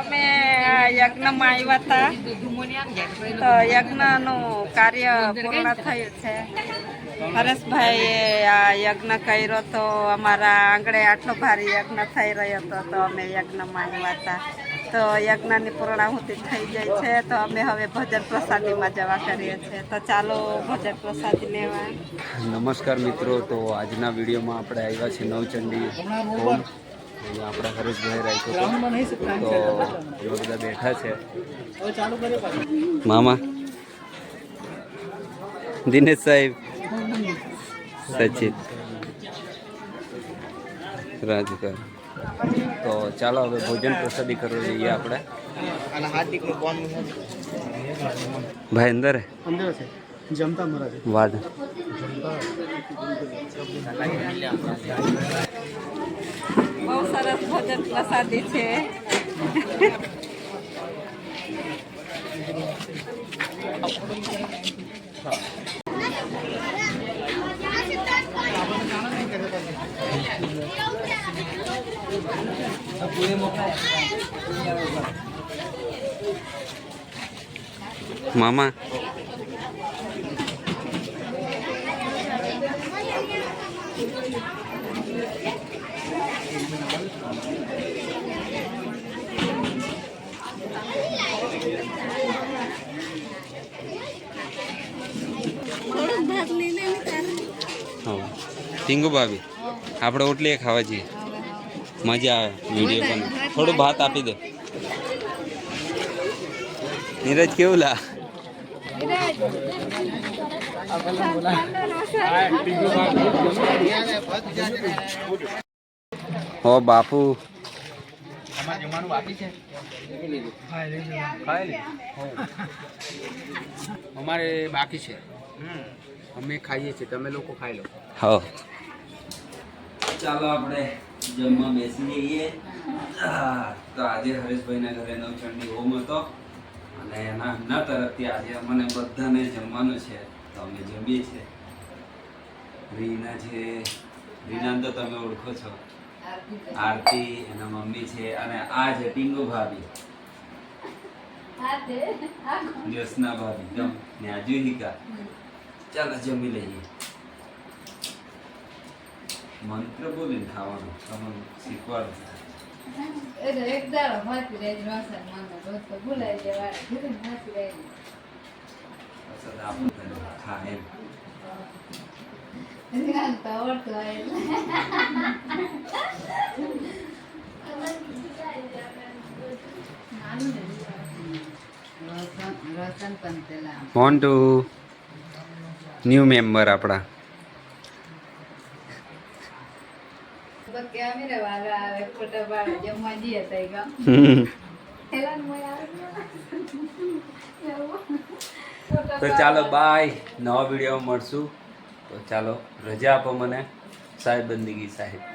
અમે યજ્ઞમાં આવ્યા હતા તો યજ્ઞનું કાર્ય પૂર્ણ થયું છે. હરેશભાઈએ આ યજ્ઞ કર્યો તો અમારા આંગણે આટલો ભારે યજ્ઞ થઈ રહ્યો હતો, તો અમે યજ્ઞમાં આવ્યા હતા તો યજ્ઞની પૂર્ણાહુતિ થઈ જાય છે, તો અમે હવે ભજન પ્રસાદીમાં જવા કરીએ છીએ. તો ચાલો ભજન પ્રસાદી લેવા. નમસ્કાર મિત્રો, તો આજના વિડીયોમાં આપણે આવ્યા છીએ નવચંડી આપણે હરીશભાઈ રાખ્યો તો એવા બધા બેઠા છે. મામા. દિનેશ સાહેબ. સચિન. રાજકર તો ચાલો હવે ભોજન પ્રસાદી કરવું જોઈએ આપણે. ભાઈ અંદર? જમતા મરા છે. વાદ બહુ સરસ ભજન પ્રસાદી છે. મામા. ટીંગુ ભાભી. આપણે ઓટલીએ ખાવા જઈએ મજા આવે વીડિયો પણ થોડું ભાત આપી દે. નીરજ કેવું લા હો બાપુ. અમારે બાકી છે. અમે ખાઈએ છીએ તમે લોકો ખાઈ લો. હો. ચાલો આપણે જમવા બેસી જઈએ તો આજે હરેશભાઈના ઘરે નવચંડી હોમ હતો. અને એના એમના તરફથી આજે અમને બધાને જમવાનું છે. તો અમે જમીએ છીએ. રીના છે. રીના તો તમે ઓળખો છો. આરતી એના મમ્મી છે અને આ છે ટીંગુ ભાભી. જ્યોત્સના ભાભી ગમ ને આ જુહિકા ચાલો જમી લઈએ. મંત્ર બોલીને ખાવાનું તમને શીખવાડું. એક દાડો માથી રહી રોશન માનો તો ભૂલાઈ આપણે તને એમ. પેલા ટુ ન્યૂ મેમ્બર આપણા તો ચાલો બાય નવા વીડિયો મળશું. તો ચાલો રજા આપો મને સાહેબ બંદગી સાહેબ.